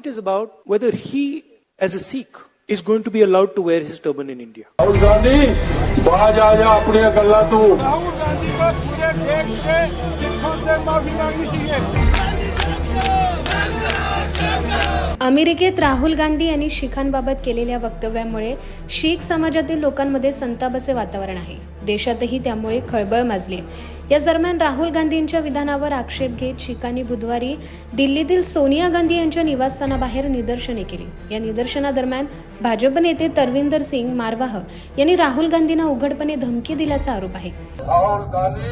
fight is about whether he, as a Sikh, is going to be allowed to wear his turban in India. Rahul Gandhi, baaj aaja apne अपने tu. Rahul Gandhi Gandhi को desh se Sikhon se maafi mangi मांगनी अमेरिकेत राहुल गांधी यांनी शिखांबाबत केलेल्या वक्तव्यामुळे शीख समाजातील लोकांमध्ये संतापाचे वातावरण आहे देशातही त्यामुळे खळबळ माजली याच दरम्यान राहुल गांधींच्या विधानावर आक्षेप घेत शिकांनी बुधवारी दिल्लीतील सोनिया गांधी यांच्या निवासस्थानाबाहेर निदर्शने केली. या निदर्शनादरम्यान भाजप नेते तरविंदर सिंग मारवाह यांनी राहुल गांधींना उघडपणे धमकी दिल्याचा आरोप आहे. राहुल गांधी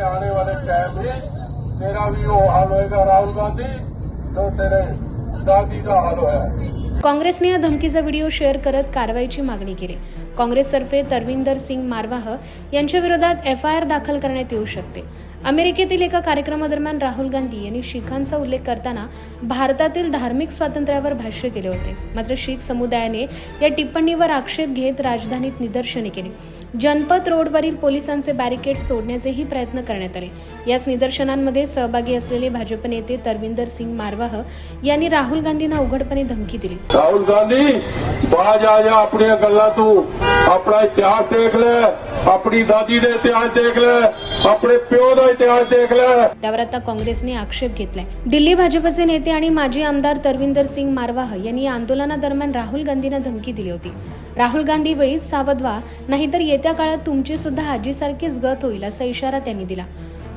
आने वाले टाइम तेरा भी वो हाल होएगा राहुल गांधी तेरे दादी का हाल होया काँग्रेसने या धमकीचा व्हिडिओ शेअर करत कारवाईची मागणी केली. काँग्रेसतर्फे तरविंदर सिंग मारवाह यांच्या विरोधात एफ आय आर दाखल करण्यात येऊ शकते. अमेरिकेतील एका कार्यक्रमादरम्यान राहुल गांधी यांनी शिखांचा उल्लेख करताना भारतातील धार्मिक स्वातंत्र्यावर भाष्य केले होते. मात्र शीख समुदायाने या टिप्पणीवर आक्षेप घेत राजधानीत निदर्शने केली. जनपद रोडवरील पोलिसांचे बॅरिकेड्स तोडण्याचेही प्रयत्न करण्यात आले. याच निदर्शनांमध्ये सहभागी असलेले भाजप नेते तरविंदर सिंग मारवाह यांनी राहुल गांधींना उघडपणे धमकी दिली. राहुल गांधी बाज इतिहास दादी देखले. आपले प्यो त्यावर आता काँग्रेसने आक्षेप घेतलाय. दिल्ली भाजपचे नेते आणि माजी आमदार तरविंदर सिंग मारवाह यांनी आंदोलनादरम्यान राहुल गांधींना धमकी दिली होती. राहुल गांधी वेळीच सावध व्हा नाहीतर येत्या काळात तुमची सुद्धा आजीसारखीच गत होईल असा इशारा त्यांनी दिला.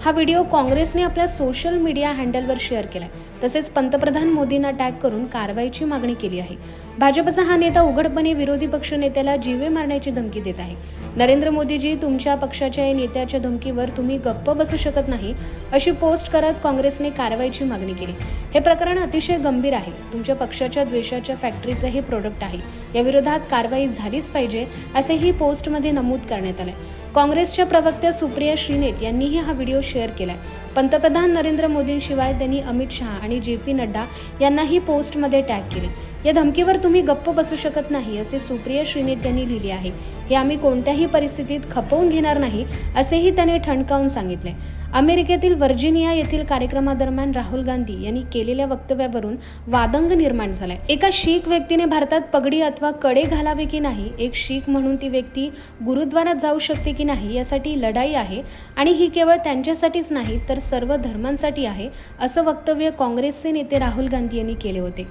हा व्हिडिओ काँग्रेसने आपल्या सोशल मीडिया हँडलवर शेअर केलाय. तसेच पंतप्रधान मोदींना टॅग करून कारवाईची मागणी केली आहे. भाजपचा हा नेता उघडपणे विरोधी पक्ष नेत्याला जीवे मारण्याची धमकी देत आहे. नरेंद्र मोदीजी तुमच्या पक्षाच्या या नेत्याच्या धमकीवर तुम्ही गप्प बसू शकत नाही अशी पोस्ट करत काँग्रेसने कारवाईची मागणी केली. हे प्रकरण अतिशय गंभीर आहे. तुमच्या पक्षाच्या द्वेषाच्या फॅक्टरीचं हे प्रोडक्ट आहे. या विरोधात कारवाई झालीच पाहिजे असेही पोस्टमध्ये नमूद करण्यात आलंय. काँग्रेसच्या प्रवक्त्या सुप्रिया श्रीनेत यांनीही हा व्हिडिओ शेअर केलाय. पंतप्रधान नरेंद्र मोदींशिवाय त्यांनी अमित शहा आणि जे पी नड्डा यांनाही पोस्टमध्ये टॅग केले. या धमकीवर तुम्ही गप्प बसू शकत नाही असे सुप्रिया श्रीनेत यांनी लिहिले आहे. हे आम्ही कोणत्याही परिस्थितीत खपवून घेणार नाही असेही त्याने ठणकावून सांगितले. अमेरिकेतील व्हर्जिनिया येथील कार्यक्रमादरम्यान राहुल गांधी यांनी केलेल्या वक्तव्यावरून वादंग निर्माण झालाय. एका शीख व्यक्तीने भारतात पगडी अथवा कडे घालावे की नाही एक शीख म्हणून ती व्यक्ती गुरुद्वारात जाऊ शकते की नाही यासाठी लढाई आहे आणि ही केवळ त्यांच्यासाठीच नाही तर सर्व धर्मांसाठी आहे असं वक्तव्य काँग्रेसचे नेते राहुल गांधी यांनी केले होते.